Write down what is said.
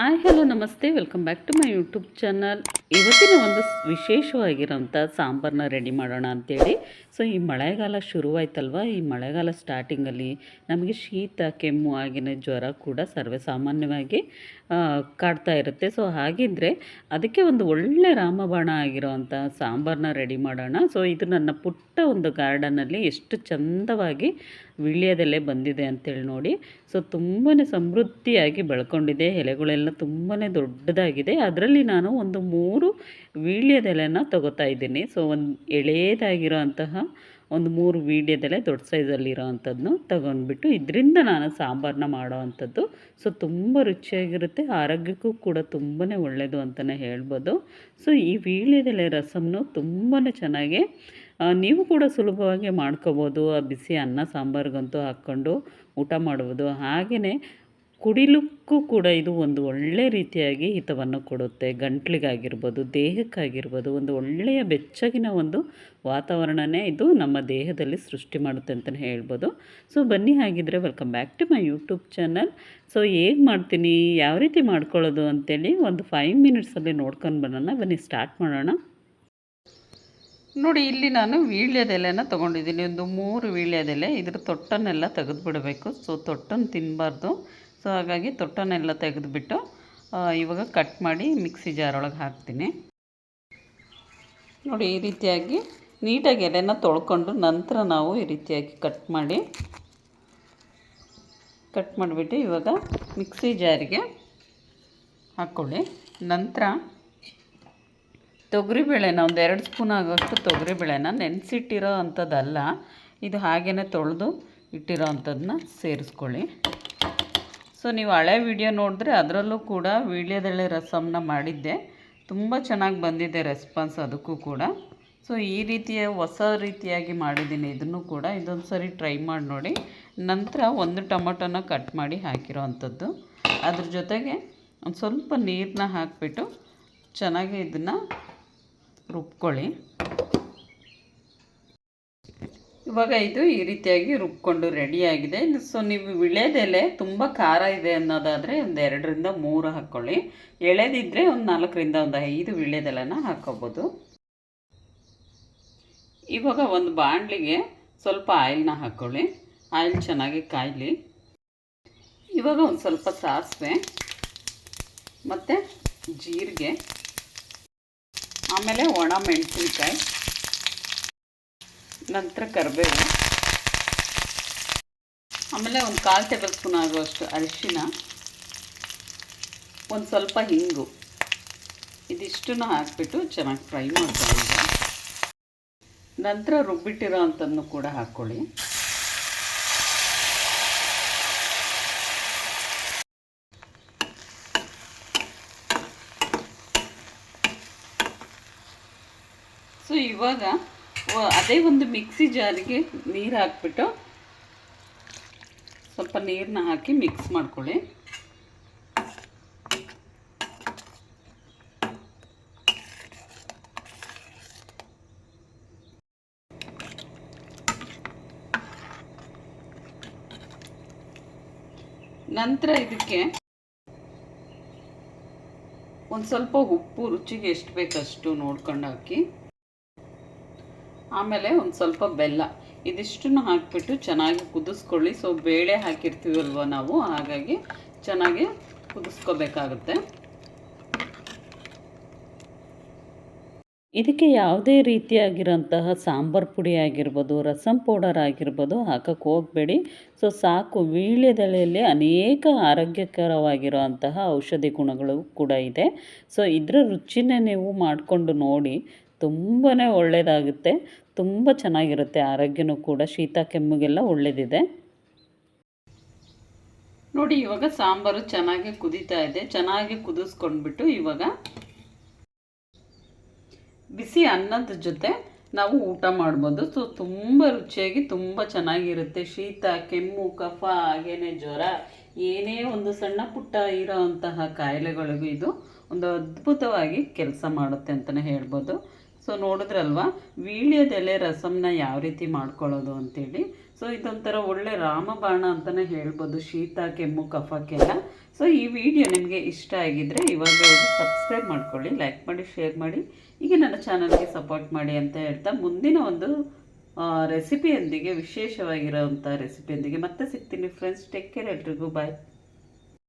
Hi hello ನಮಸ್ತೆ. Welcome back to my YouTube channel. ಇವತ್ತಿನ ಒಂದು ವಿಶೇಷವಾಗಿರೋಂಥ ಸಾಂಬಾರನ್ನ ರೆಡಿ ಮಾಡೋಣ ಅಂತೇಳಿ. ಸೊ, ಈ ಮಳೆಗಾಲ ಶುರುವಾಯ್ತಲ್ವ? ಈ ಮಳೆಗಾಲ ಸ್ಟಾರ್ಟಿಂಗಲ್ಲಿ ನಮಗೆ ಶೀತ, ಕೆಮ್ಮು ಆಗಿನ ಜ್ವರ ಕೂಡ ಸರ್ವೇ ಸಾಮಾನ್ಯವಾಗಿ ಕಾಡ್ತಾ ಇರುತ್ತೆ. ಸೊ ಹಾಗಿದ್ದರೆ ಅದಕ್ಕೆ ಒಂದು ಒಳ್ಳೆ ರಾಮಬಾಣ ಆಗಿರೋವಂಥ ಸಾಂಬಾರನ್ನ ರೆಡಿ ಮಾಡೋಣ. ಸೊ, ಇದು ನನ್ನ ಪುಟ್ಟ ಒಂದು ಗಾರ್ಡನಲ್ಲಿ ಎಷ್ಟು ಚಂದವಾಗಿ ವೀಳ್ಯದೆಲೆ ಬಂದಿದೆ ಅಂತೇಳಿ ನೋಡಿ. ಸೊ ತುಂಬಾ ಸಮೃದ್ಧಿಯಾಗಿ ಬೆಳ್ಕೊಂಡಿದೆ. ಎಲೆಗಳೆಲ್ಲ ತುಂಬಾ ದೊಡ್ಡದಾಗಿದೆ. ಅದರಲ್ಲಿ ನಾನು ಒಂದು ಮೂರು ವೀಳ್ಯದೆಲೆನ ತಗೋತಾ ಇದ್ದೀನಿ. ಸೊ ಒಂದು ಎಳೆಯದಾಗಿರೋ ಅಂತಹ ಒಂದು ಮೂರು ವೀಳ್ಯದೆಲೆ ದೊಡ್ಡ ಸೈಜಲ್ಲಿರೋ ಅಂಥದ್ದನ್ನು ತಗೊಂಡ್ಬಿಟ್ಟು ಇದರಿಂದ ನಾನು ಸಾಂಬಾರನ್ನ ಮಾಡೋ ಅಂಥದ್ದು ಸೊ ತುಂಬ ರುಚಿಯಾಗಿರುತ್ತೆ, ಆರೋಗ್ಯಕ್ಕೂ ಕೂಡ ತುಂಬಾ ಒಳ್ಳೆಯದು ಅಂತಲೇ ಹೇಳ್ಬೋದು. ಸೊ ಈ ವೀಳ್ಯದೆಲೆ ರಸಮ್ನು ತುಂಬಾ ಚೆನ್ನಾಗಿ ನೀವು ಕೂಡ ಸುಲಭವಾಗಿ ಮಾಡ್ಕೋಬೋದು. ಆ ಬಿಸಿ ಅನ್ನ ಸಾಂಬಾರಿಗಂತೂ ಹಾಕ್ಕೊಂಡು ಊಟ ಮಾಡ್ಬೋದು ಹಾಗೆಯೇ ಕುಡಿಲಿಕ್ಕೂ ಕೂಡ ಇದು ಒಂದು ಒಳ್ಳೆಯ ರೀತಿಯಾಗಿ ಹಿತವನ್ನು ಕೊಡುತ್ತೆ. ಗಂಟ್ಲಿಗಾಗಿರ್ಬೋದು, ದೇಹಕ್ಕಾಗಿರ್ಬೋದು, ಒಂದು ಒಳ್ಳೆಯ ಬೆಚ್ಚಗಿನ ಒಂದು ವಾತಾವರಣನೇ ಇದು ನಮ್ಮ ದೇಹದಲ್ಲಿ ಸೃಷ್ಟಿ ಮಾಡುತ್ತೆ ಅಂತಲೇ ಹೇಳ್ಬೋದು. ಸೊ, ಬನ್ನಿ ಹಾಗಿದ್ರೆ welcome back to my YouTube channel. So, ಹೇಗೆ ಮಾಡ್ತೀನಿ, ಯಾವ ರೀತಿ ಮಾಡ್ಕೊಳ್ಳೋದು ಅಂತೇಳಿ ಒಂದು ಫೈವ್ ಮಿನಿಟ್ಸಲ್ಲಿ ನೋಡ್ಕೊಂಡು ಬರೋಣ. ಬನ್ನಿ, ಸ್ಟಾರ್ಟ್ ಮಾಡೋಣ. ನೋಡಿ, ಇಲ್ಲಿ ನಾನು ವೀಳ್ಯದೆಲೆನ ತೊಗೊಂಡಿದ್ದೀನಿ. ಒಂದು ಮೂರು ವೀಳ್ಯದೆಲೆ ಇದ್ರ ತೊಟ್ಟನ್ನೆಲ್ಲ ತೆಗೆದುಬಿಡಬೇಕು. ಸೊ ತೊಟ್ಟನ್ನು ತಿನ್ನಬಾರ್ದು ಸೊ ಹಾಗಾಗಿ ತೊಟ್ಟನೆಲ್ಲ ತೆಗೆದುಬಿಟ್ಟು ಇವಾಗ ಕಟ್ ಮಾಡಿ ಮಿಕ್ಸಿ ಜಾರೊಳಗೆ ಹಾಕ್ತೀನಿ. ನೋಡಿ, ಈ ರೀತಿಯಾಗಿ ನೀಟಾಗಿ ಎಲೆನ ತೊಳ್ಕೊಂಡು ನಂತರ ನಾವು ಈ ರೀತಿಯಾಗಿ ಕಟ್ ಮಾಡಿ ಕಟ್ ಮಾಡಿಬಿಟ್ಟು ಇವಾಗ ಮಿಕ್ಸಿ ಜಾರಿಗೆ ಹಾಕ್ಕೊಳ್ಳಿ ನಂತರ ತೊಗರಿಬೇಳೆನ, ಒಂದು ಎರಡು ಸ್ಪೂನ್ ಆಗೋಷ್ಟು ತೊಗರಿಬೇಳೆನ ನೆನೆಸಿಟ್ಟಿರೋ ಅಂಥದ್ದಲ್ಲ, ಇದು ಹಾಗೆಯೇ ತೊಳೆದು ಇಟ್ಟಿರೋ ಅಂಥದ್ದನ್ನ ಸೇರಿಸ್ಕೊಳ್ಳಿ. ಸೊ ನೀವು ಹಳೆ ವಿಡಿಯೋ ನೋಡಿದ್ರೆ ಅದರಲ್ಲೂ ಕೂಡ ವೀಳ್ಯದೆಳೆ ರಸಮ್ನ ಮಾಡಿದ್ದೆ. ತುಂಬ ಚೆನ್ನಾಗಿ ಬಂದಿದೆ ರೆಸ್ಪಾನ್ಸ್ ಅದಕ್ಕೂ ಕೂಡ. ಸೊ ಈ ರೀತಿಯ ಹೊಸ ರೀತಿಯಾಗಿ ಮಾಡಿದ್ದೀನಿ. ಇದನ್ನು ಕೂಡ ಇದೊಂದು ಸರಿ ಟ್ರೈ ಮಾಡಿ ನೋಡಿ. ನಂತರ ಒಂದು ಟೊಮೊಟೊನ ಕಟ್ ಮಾಡಿ ಹಾಕಿರೋ ಅಂಥದ್ದು ಅದ್ರ ಜೊತೆಗೆ ಒಂದು ಸ್ವಲ್ಪ ನೀರನ್ನ ಹಾಕಿಬಿಟ್ಟು ಚೆನ್ನಾಗಿ ಇದನ್ನು ರುಬ್ಕೊಳ್ಳಿ. ಇವಾಗ ಇದು ಈ ರೀತಿಯಾಗಿ ರುಬ್ಕೊಂಡು ರೆಡಿಯಾಗಿದೆ. ಸೊ, ನೀವು ವಿಳೆದೆಲೆ ತುಂಬ ಖಾರ ಇದೆ ಅನ್ನೋದಾದರೆ ಒಂದು ಎರಡರಿಂದ ಮೂರು ಹಾಕ್ಕೊಳ್ಳಿ ಎಳೆದಿದ್ದರೆ ಒಂದು ನಾಲ್ಕರಿಂದ ಒಂದು ಐದು ವಿಳೆದೆಲೆನ ಹಾಕ್ಕೋಬೋದು ಇವಾಗ ಒಂದು ಬಾಣಲಿಗೆ ಸ್ವಲ್ಪ ಆಯಿಲ್ನ ಹಾಕ್ಕೊಳ್ಳಿ ಆಯಿಲ್ ಚೆನ್ನಾಗಿ ಕಾಯಲಿ. ಇವಾಗ ಒಂದು ಸ್ವಲ್ಪ ಸಾಸಿವೆ ಮತ್ತು ಜೀರಿಗೆ, ಆಮೇಲೆ ಒಣ ಮೆಣಸಿನ್ಕಾಯಿ. ನಂತರ ಕರಿಬೇವು. ಆಮೇಲೆ ಒಂದು ಕಾಲು ಟೇಬಲ್ ಸ್ಪೂನ್ ಆಗುವಷ್ಟು ಅರಿಶಿನ. ಒಂದು ಸ್ವಲ್ಪ ಹಿಂಗು. ಇದಿಷ್ಟನ್ನು ಹಾಕಿಬಿಟ್ಟು ಚೆನ್ನಾಗಿ ಫ್ರೈ ಮಾಡ್ಕೊಳ್ಳಿ ನಂತರ ರುಬ್ಬಿಟ್ಟಿರೋ ಅಂಥದ್ದನ್ನು ಕೂಡ ಹಾಕ್ಕೊಳ್ಳಿ. ಸೊ ಇವಾಗ ಅದೇ ಒಂದು ಮಿಕ್ಸಿ ಜಾರಿಗೆ ನೀರು ಹಾಕ್ಬಿಟ್ಟು ಸ್ವಲ್ಪ ನೀರನ್ನ ಹಾಕಿ ಮಿಕ್ಸ್ ಮಾಡ್ಕೊಳ್ಳಿ. ನಂತರ ಇದಕ್ಕೆ ಒಂದು ಸ್ವಲ್ಪ ಉಪ್ಪು, ರುಚಿಗೆ ಎಷ್ಟು ಬೇಕಷ್ಟು ನೋಡ್ಕೊಂಡು ಹಾಕಿ. ಆಮೇಲೆ ಒಂದು ಸ್ವಲ್ಪ ಬೆಲ್ಲ. ಇದಿಷ್ಟನ್ನು ಹಾಕಿಬಿಟ್ಟು ಚೆನ್ನಾಗಿ ಕುದಿಸ್ಕೊಳ್ಳಿ. ಸೊ ಬೇಳೆ ಹಾಕಿರ್ತೀವಲ್ವ ನಾವು, ಹಾಗಾಗಿ ಚೆನ್ನಾಗಿ ಕುದಿಸ್ಕೋಬೇಕಾಗುತ್ತೆ. ಇದಕ್ಕೆ ಯಾವುದೇ ರೀತಿಯಾಗಿರೋಂತಹ ಸಾಂಬಾರು ಪುಡಿ ಆಗಿರ್ಬೋದು, ರಸಂ ಪೌಡರ್ ಆಗಿರ್ಬೋದು ಹಾಕಕ್ಕೆ ಹೋಗಬೇಡಿ. ಸೊ ಸಾಕು. ವೀಳ್ಯದೆಲೆಯಲ್ಲಿ ಅನೇಕ ಆರೋಗ್ಯಕರವಾಗಿರುವಂತಹ ಔಷಧಿ ಗುಣಗಳು ಕೂಡ ಇದೆ. ಸೊ ಇದರ ರುಚಿನೇ ನೀವು ಮಾಡಿಕೊಂಡು ನೋಡಿ. ತುಂಬಾ ಒಳ್ಳೆಯದಾಗುತ್ತೆ ತುಂಬ ಚೆನ್ನಾಗಿರುತ್ತೆ. ಆರೋಗ್ಯನೂ ಕೂಡ ಶೀತ ಕೆಮ್ಮಿಗೆಲ್ಲ ಒಳ್ಳೆಯದಿದೆ ನೋಡಿ, ಇವಾಗ ಸಾಂಬಾರು ಚೆನ್ನಾಗಿ ಕುದೀತಾ ಇದೆ. ಚೆನ್ನಾಗಿ ಕುದಿಸ್ಕೊಂಡ್ಬಿಟ್ಟು ಇವಾಗ ಬಿಸಿ ಅನ್ನದ ಜೊತೆ ನಾವು ಊಟ ಮಾಡ್ಬೋದು. ಸೊ ತುಂಬ ರುಚಿಯಾಗಿ ತುಂಬ ಚೆನ್ನಾಗಿರುತ್ತೆ. ಶೀತ, ಕೆಮ್ಮು, ಕಫ, ಹಾಗೇನೆ ಜ್ವರ, ಏನೇ ಒಂದು ಸಣ್ಣ ಪುಟ್ಟ ಇರೋ ಅಂತಹ ಕಾಯಿಲೆಗಳಿಗೂ ಇದು ಒಂದು ಅದ್ಭುತವಾಗಿ ಕೆಲಸ ಮಾಡುತ್ತೆ ಅಂತಲೇ ಹೇಳ್ಬೋದು. ಸೊ ನೋಡಿದ್ರಲ್ವಾ? ವೀಳ್ಯದೆಲೆ ರಸಮ್ನ ಯಾವ ರೀತಿ ಮಾಡ್ಕೊಳ್ಳೋದು ಅಂತೇಳಿ. ಸೊ ಇದೊಂಥರ ಒಳ್ಳೆ ರಾಮಬಾಣ ಅಂತಲೇ ಹೇಳ್ಬೋದು, ಶೀತ, ಕೆಮ್ಮು, ಕಫಕ್ಕೆಲ್ಲ. ಸೊ ಈ ವಿಡಿಯೋ ನಿಮಗೆ ಇಷ್ಟ ಆಗಿದ್ದರೆ ಇವಾಗ ಸಬ್ಸ್ಕ್ರೈಬ್ ಮಾಡ್ಕೊಳ್ಳಿ ಲೈಕ್ ಮಾಡಿ ಶೇರ್ ಮಾಡಿ. ಈಗ ನನ್ನ ಚಾನಲ್ಗೆ ಸಪೋರ್ಟ್ ಮಾಡಿ ಅಂತ ಹೇಳ್ತಾ ಮುಂದಿನ ಒಂದು ರೆಸಿಪಿಯೊಂದಿಗೆ ವಿಶೇಷವಾಗಿರೋವಂಥ ರೆಸಿಪಿಯೊಂದಿಗೆ ಮತ್ತೆ ಸಿಗ್ತೀನಿ ಫ್ರೆಂಡ್ಸ್ ಟೇಕ್ ಕೇರ್ ಎಲ್ರಿಗೂ. ಬಾಯ್